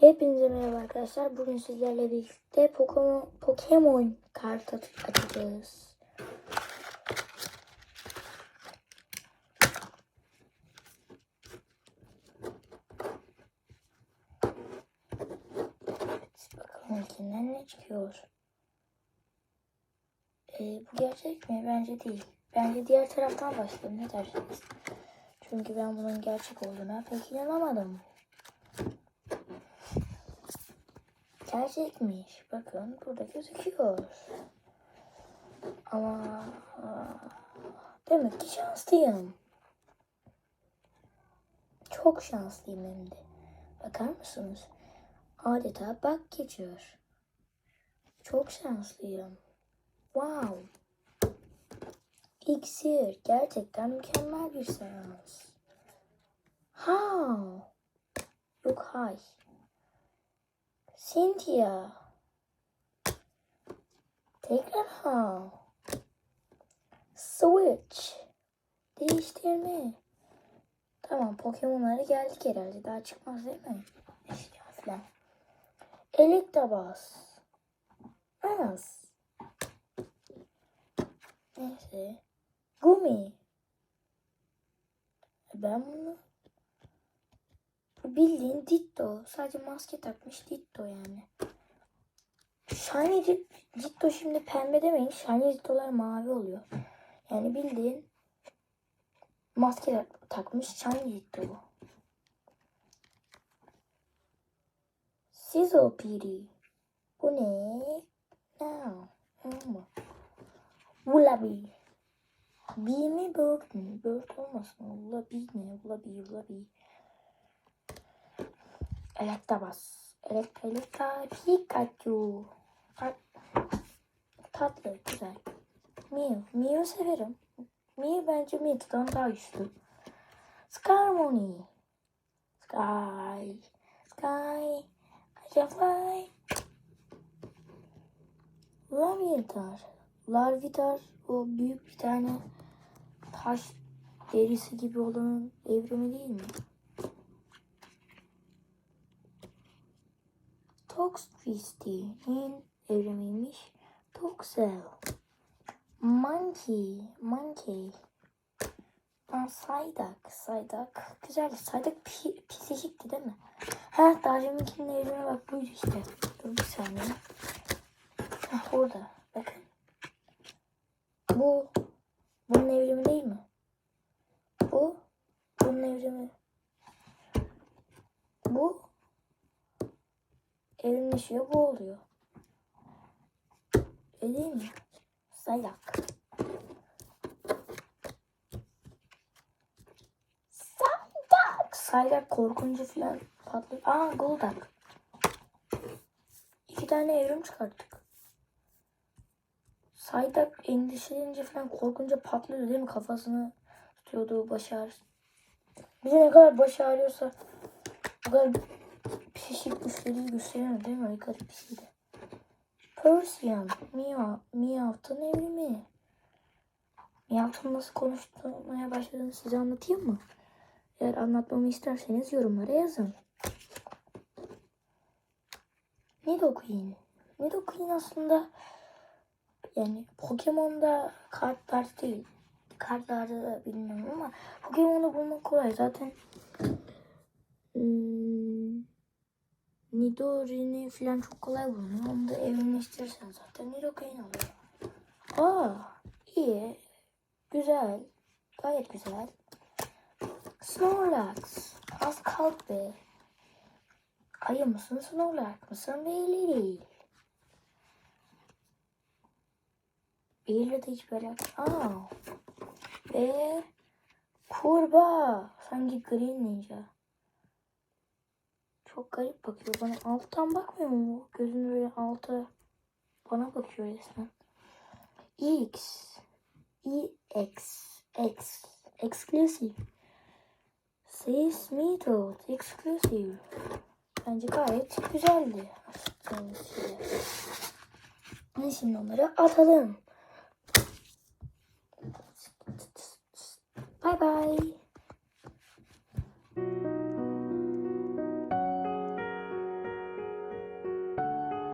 Hepinize merhaba arkadaşlar. Bugün sizlerle birlikte Pokemon, Pokemon kart açacağız. Evet, bakalım ilkinden ne çıkıyor. Ee, bu gerçek mi? Bence değil. Bence diğer taraftan başlayalım. Ne dersiniz? Çünkü ben bunun gerçek olduğuna pek inanamadım. Gerçekmiş. Bakın burada gözüküyor. Ama aa, demek ki şanslıyım. Çok şanslıyım hem de. Bakar mısınız? Adeta bak geçiyor. Çok şanslıyım. Wow. İksir gerçekten mükemmel bir seans. How? Yok hay. Cynthia. Tekrar how? Switch. Değiştirme. Tamam Pokemon'lara geldik herhalde. Daha çıkmaz değil mi? İşte falan. Electabuzz. Az. Neyse. Gumi. Ben bunu bildiğin Ditto. Sadece maske takmış Ditto yani. Shiny Di- Ditto şimdi pembe demeyin. Shiny Ditto'lar mavi oluyor. Yani bildiğin maske tak- takmış Shiny Ditto bu. Sizzlepiri. Bu ne? No. Ama. Wallaby. Bee mi bird mi? Bird olmasın. Wallaby ne? Wallaby, wallaby. Electabuzz. Elek, Elekta Pikachu. Tatlı, güzel. Mew. Mew'u severim. Mew bence Mew'dan daha güçlü. Skarmory. Sky. Sky. I can fly. Larvitar. Larvitar o büyük bir tane taş derisi gibi olanın evrimi değil mi? Toxtricity'nin evrimiymiş. Toxel. Monkey. Monkey. Aa, Saydak. Saydak. Güzel. Saydak pi pisicikti değil mi? Ha daha deminkinin evrimi bak buydu işte. Dur bir saniye. Hah orada. Bakın. Bu bunun evrimi değil mi? Bu bunun evrimi. Bu evrimleşiyor bu oluyor. Öyle mi? Sayak. Saydak. Saydak korkunca falan patlıyor. Aa Goldak. İki tane evrim çıkarttık. Saydak endişelenince falan korkunca patlıyor değil mi? Kafasını tutuyordu baş ağrısı. Bize ne kadar baş ağrıyorsa o kadar pişik güçleri gösteriyor değil mi? Garip bir şeydi. Persian, Meow, Meowth'un evrimi. Meowth'un nasıl konuşmaya başladığını size anlatayım mı? Eğer anlatmamı isterseniz yorumlara yazın. Nidoqueen. Nidoqueen aslında yani Pokemon'da kartlar değil. Kartlarda da bilmiyorum ama Pokemon'u bulmak kolay. Zaten Nidorine falan çok kolay bulunuyor. Onu da evrimleştirirsen zaten Nidoqueen oluyor. Aa iyi. Güzel. Gayet güzel. Snorlax. Az kalk be. Ayı mısın Snorlax mısın belli değil. Belli de hiç böyle. Aa. Ve kurbağa. Sanki Green Ninja. Çok garip bakıyor bana. Alttan bakmıyor mu? bu? Böyle alta bana bakıyor resmen. X. EX. X. Exclusive. Says Method. Exclusive. Bence gayet güzeldi. Hadi şimdi onları atalım. Bye bye.